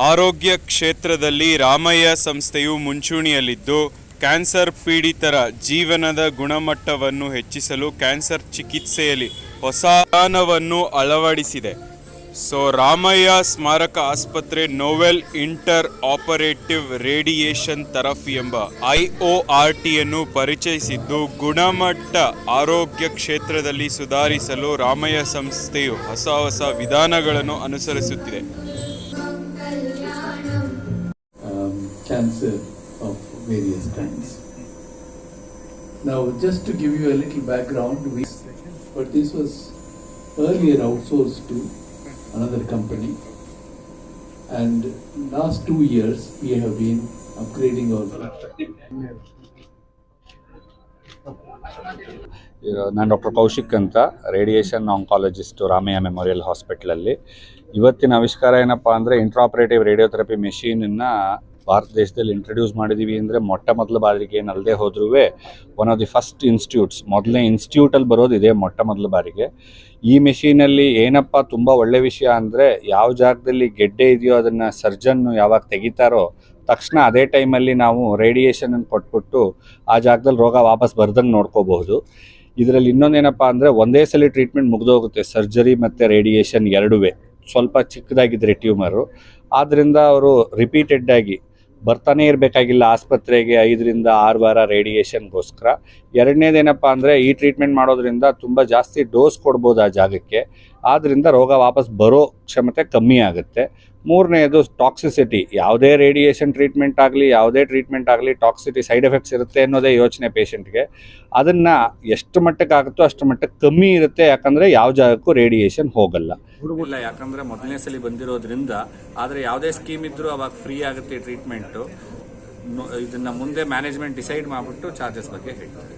ಆರೋಗ್ಯ ಕ್ಷೇತ್ರದಲ್ಲಿ ರಾಮಯ್ಯ ಸಂಸ್ಥೆಯು ಮುಂಚೂಣಿಯಲ್ಲಿದ್ದು ಕ್ಯಾನ್ಸರ್ ಪೀಡಿತರ ಜೀವನದ ಗುಣಮಟ್ಟವನ್ನು ಹೆಚ್ಚಿಸಲು ಕ್ಯಾನ್ಸರ್ ಚಿಕಿತ್ಸೆಯಲ್ಲಿ ಹೊಸ ವಿಧಾನವನ್ನು ಅಳವಡಿಸಿದೆ. ಸೊ ರಾಮಯ್ಯ ಸ್ಮಾರಕ ಆಸ್ಪತ್ರೆ novel inter operative radiation therapy ಎಂಬ ಐ ಒ ಆರ್ ಟಿಯನ್ನು ಪರಿಚಯಿಸಿದ್ದು ಗುಣಮಟ್ಟ ಆರೋಗ್ಯ ಕ್ಷೇತ್ರದಲ್ಲಿ ಸುಧಾರಿಸಲು ರಾಮಯ್ಯ ಸಂಸ್ಥೆಯು ಹೊಸ ಹೊಸ ವಿಧಾನಗಳನ್ನು ಅನುಸರಿಸುತ್ತಿದೆ. Um, various kinds. Now, just to give you a little background, we, but this was earlier outsourced to another company. And last two years, we have been upgrading our ನಾನು ಡಾಕ್ಟರ್ ಕೌಶಿಕ್ ಅಂತ ರೇಡಿಯೇಷನ್ ಆಂಕಾಲಜಿಸ್ಟು ರಾಮಯ್ಯ ಮೆಮೋರಿಯಲ್ ಹಾಸ್ಪಿಟ್ಲಲ್ಲಿ ಇವತ್ತಿನ ಆವಿಷ್ಕಾರ ಏನಪ್ಪ ಅಂದರೆ ಇಂಟ್ರಾಪರೇಟಿವ್ radiotherapy ಮೆಷೀನನ್ನು Bharat ದೇಶದಲ್ಲಿ introduce ಮಾಡಿದ್ದೀವಿ ಅಂದರೆ ಮೊಟ್ಟ ಮೊದಲ ಬಾರಿಗೆ ಏನಲ್ಲದೆ ಹೋದ್ರೂ one of the first institutes ಮೊದಲನೇ ಇನ್ಸ್ಟಿಟ್ಯೂಟಲ್ಲಿ ಬರೋದು ಮೊಟ್ಟ ಮೊದಲ ಬಾರಿಗೆ. ಈ ಮೆಷಿನಲ್ಲಿ ಏನಪ್ಪ ತುಂಬ ಒಳ್ಳೆ ವಿಷಯ ಅಂದರೆ ಯಾವ ಜಾಗದಲ್ಲಿ ಗೆಡ್ಡೆ ಇದೆಯೋ ಅದನ್ನು ಸರ್ಜನ್ನು ಯಾವಾಗ ತೆಗಿತಾರೋ ತಕ್ಷಣ ಅದೇ ಟೈಮಲ್ಲಿ ನಾವು ರೇಡಿಯೇಷನನ್ನು ಕೊಟ್ಬಿಟ್ಟು ಆ ಜಾಗದಲ್ಲಿ ರೋಗ ವಾಪಸ್ ಬರ್ದಂಗೆ ನೋಡ್ಕೋಬಹುದು. ಇದರಲ್ಲಿ ಇನ್ನೊಂದೇನಪ್ಪ ಅಂದರೆ ಒಂದೇ ಸಲ ಟ್ರೀಟ್ಮೆಂಟ್ ಮುಗಿದೋಗುತ್ತೆ ಸರ್ಜರಿ ಮತ್ತು ರೇಡಿಯೇಷನ್ ಎರಡುವೆ. ಸ್ವಲ್ಪ ಚಿಕ್ಕದಾಗಿದ್ದರೆ ಟ್ಯೂಮರು ಆದ್ದರಿಂದ ಅವರು ರಿಪೀಟೆಡ್ ಆಗಿ ಬರ್ತಾನೆ ಇರಬೇಕಾಗಿಲ್ಲ ಆಸ್ಪತ್ರೆಗೆ ಐದರಿಂದ ಆರು ವಾರ ರೇಡಿಯೇಷನ್ಗೋಸ್ಕರ. ಎರಡನೇದೇನಪ್ಪ ಅಂದರೆ ಈ ಟ್ರೀಟ್ಮೆಂಟ್ ಮಾಡೋದ್ರಿಂದ ತುಂಬ ಜಾಸ್ತಿ ಡೋಸ್ ಕೊಡ್ಬೋದು ಆ ಜಾಗಕ್ಕೆ. ಆದ್ದರಿಂದ ರೋಗ ವಾಪಸ್ ಬರೋ ಕ್ಷಮತೆ ಕಮ್ಮಿ ಆಗುತ್ತೆ. ಮೂರನೇದು ಟಾಕ್ಸಿಸಿಟಿ ಯಾವುದೇ ರೇಡಿಯೇಷನ್ ಟ್ರೀಟ್ಮೆಂಟ್ ಆಗಲಿ, ಯಾವುದೇ ಟ್ರೀಟ್ಮೆಂಟ್ ಆಗಲಿ ಟಾಕ್ಸಿಟಿ ಸೈಡ್ ಎಫೆಕ್ಟ್ಸ್ ಇರುತ್ತೆ ಅನ್ನೋದೇ ಯೋಚನೆ ಪೇಷಂಟ್ಗೆ ಅದನ್ನು ಎಷ್ಟು ಮಟ್ಟಕ್ಕೆ ಆಗುತ್ತೋ ಅಷ್ಟು ಮಟ್ಟಕ್ಕೆ ಕಮ್ಮಿ ಇರುತ್ತೆ. ಯಾಕಂದರೆ ಯಾವ ಜಾಗಕ್ಕೂ ರೇಡಿಯೇಷನ್ ಹೋಗಲ್ಲ. ಇಲ್ಲ ಯಾಕಂದರೆ ಮೊದಲನೇ ಸಲ ಬಂದಿರೋದ್ರಿಂದ ಆದರೆ ಯಾವುದೇ ಸ್ಕೀಮ್ ಇದ್ದರೂ ಅವಾಗ ಫ್ರೀ ಆಗುತ್ತೆ ಟ್ರೀಟ್ಮೆಂಟು ಇದನ್ನು ಮುಂದೆ ಮ್ಯಾನೇಜ್ಮೆಂಟ್ ಡಿಸೈಡ್ ಮಾಡಿಬಿಟ್ಟು ಚಾರ್ಜಸ್ ಬಗ್ಗೆ ಹೇಳ್ತಾರೆ